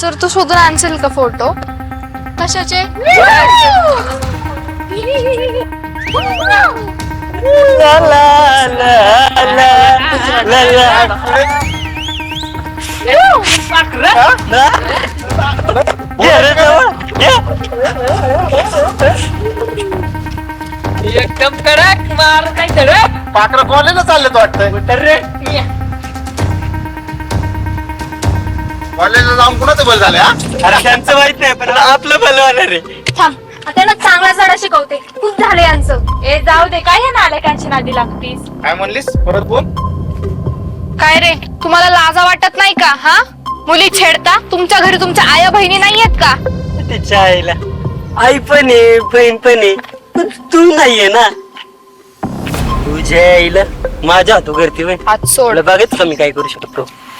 त्याच्यावर तू शोधून आणशील का फोटो? कशाचे? ला ला ला ला ला ला ये रे जवळ, ये. एकदम कडक मार. काय कडक पाखरं कॉलेजला चालले तो वाटतंय कॉलेजला जाऊन कुणाचं बल झाले हा? अरे त्यांचं माहीत नाही पण आपलं भलं होणार रे थांब आता ना चांगला धडा शिकवते. खूप झालं यांचं. ए जाऊ दे काय हे नालायकांची नादी लागतीस काय म्हणलीस? परत बोल. काय रे तुम्हाला लाजा वाटत नाही का हा? मुली छेडता तुमच्या घरी तुमच्या आया बहिणी नाहीयेत का? तिच्या आईला. आई पण आहे बहीण पण आहे पण तू नाहीये ना. तुझ्या आईला माझ्या हातू करते बाई हात सोड. बघायच का मी काय करू शकतो?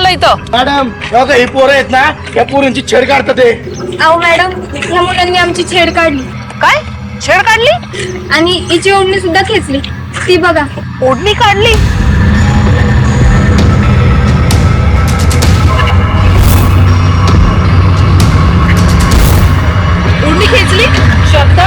चाललंय इथं. मॅडम बघा ही पोरं आहेत ना या पोरींची छेड काढतात ते. अहो मॅडम ह्या मुलांनी आमची छेड काढली. काय? छेड काढली? आणि हिची ओढणी सुद्धा खेचली. ती बघा. ओढणी काढली? ओढणी खेचली? शब्द?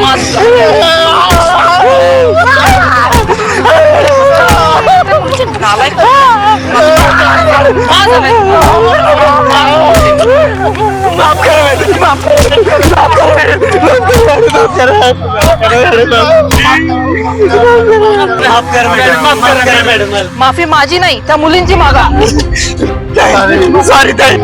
माफ कर मॅडम माफ कर मॅडम माफी माझी नाही त्या मुलींची मागा. सॉरी ताई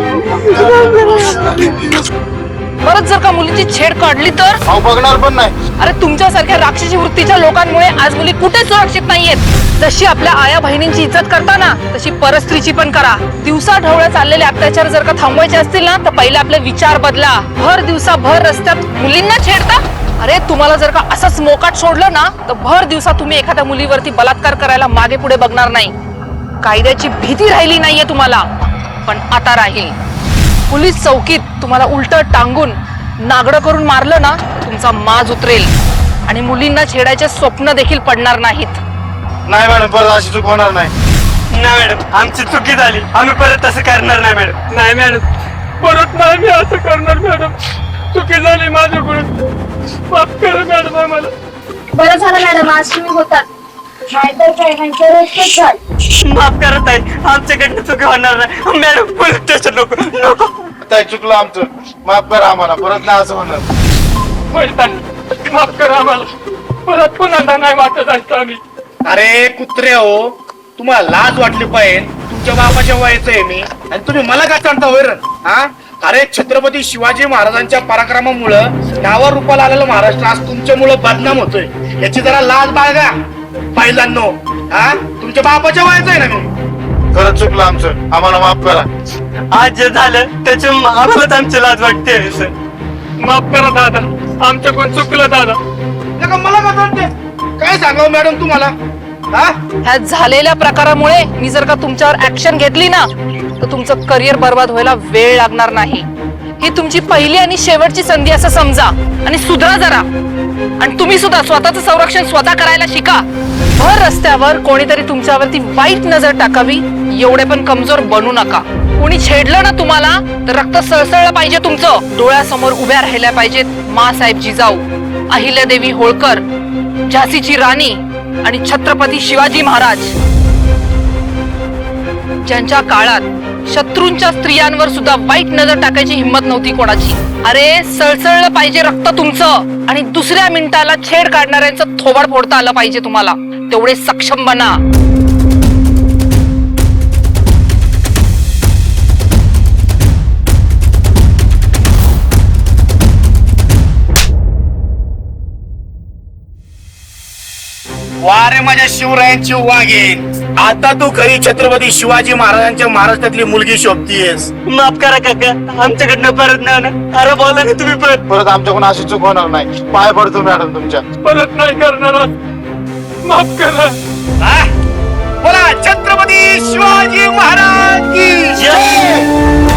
परत जर का मुलींची छेड काढली तर? बघणार पण नाही. अरे तुमच्यासारख्या राक्षसी वृत्तीच्या लोकांमुळे आज मुली कुठे सुरक्षित नाहीयेत? जशी आपल्या आया बहिणींची इज्जत करता ना तशी परस्त्रीची पण करा. दिवसा ढवळ्या चाललेले अत्याचार जर का थांबवायचे असतील ना तर पहिले आपले विचार बदला. भर दिवसा भर रस्त्यात मुलींना छेडता. अरे तुम्हाला जर का असंच मोकाट सोडलं ना तर भर दिवसा तुम्ही एखाद्या मुलीवरती बलात्कार करायला मागे पुढे बघणार नाही. कायद्याची भीती राहिली नाहीये तुम्हाला. पण आता राहील. पोलीस चौकीत तुम्हाला उलट टांगून नागडं करून मारलं ना तुमचा माज उतरेल. आणि मुलींना छेडायचे स्वप्न देखील पडणार नाहीत. नाही मॅडम परत अशी चूक होणार नाही. नाही मॅडम आमची चुकी झाली. आम्ही परत तसं करणार नाही मॅडम. नाही मॅडम परत नाही मी असं करणार मॅडम. चुकी झाली माझ्याकडून माफ करा मॅडम आम्हाला. बरं झालं मॅडम आज तुम्ही होतात नाहीतर काय ह्यांचं रस्तेच झालं. माफ करत आहे आमच्याकडनं चुकी होणार नाही. मॅडम पोलीस स्टेशन नको नको. आता चुकलं आमचं. माफ करा आम्हाला परत नाही असं होणार. माफ करा आम्हाला. परत पुन्हा नाही वाटत असतं आम्ही. अरे कुत्रे हो तुम्हाला लाज वाटली पाहिजे. तुमच्या बापाच्या वयाचं आहे मी. आणि तुम्ही मला का चालता वैरण हा? अरे छत्रपती शिवाजी महाराजांच्या पराक्रमामुळं नावा रूपाला आलेलं महाराष्ट्र आज तुमच्यामुळं बदनाम होतोय. याची जरा लाज बाळगा. पाहिलांनो हा? तुमच्या बापाच्या वयाचं आहे ना मी. खरंच चुकलं आमचं. आम्हाला माफ करा. आज जे झालं त्याच्या आम्हालाच आमची लाज वाटते सर. माफ करा दादा. आमच्याकडून चुकलं दादा? नका मला का काय सांगावं मॅडम तुम्हाला? ह्या झालेल्या प्रकारामुळे मी जर का तुमच्यावर ऍक्शन घेतली ना तर तुमचं करिअर बर्बाद व्हायला वेळ लागणार नाही. ही तुमची पहिली आणि शेवटची संधी असं समजा. आणि सुधरा जरा. आणि तुम्ही सुद्धा स्वतःचं संरक्षण स्वतः करायला शिका. भर रस्त्यावर कोणीतरी तुमच्यावरती वाईट नजर टाकावी एवढे पण कमजोर बनू नका. कोणी छेडलं ना तुम्हाला तर रक्त सळसळलं पाहिजे तुमचं. डोळ्यासमोर उभ्या राहिल्या पाहिजेत मा साहेब जिजाऊ अहिल्यादेवी होळकर झाशीची राणी आणि छत्रपती शिवाजी महाराज. ज्यांच्या काळात शत्रूंच्या स्त्रियांवर सुद्धा वाईट नजर टाकायची हिंमत नव्हती कोणाची. अरे सळसळलं पाहिजे रक्त तुमचं आणि दुसऱ्या मिनिटाला छेड काढणाऱ्यांचं थोबाड फोडता आलं पाहिजे तुम्हाला. तेवढे सक्षम बना. वा रे माझ्या शिवरायांची वाघेन आता तू खरी छत्रपती शिवाजी महाराजांच्या महाराष्ट्रातली मुलगी शोभतीयस माफ करा काका आमच्याकडनं परत नाही होणार. अरे बोला ना तुम्ही पण परत आमच्याकडून अशी चूक होणार नाही. पाय पडतो मॅडम तुमच्या. परत नाही करणार. माफ करा. हा? बोला छत्रपती शिवाजी महाराज की जय.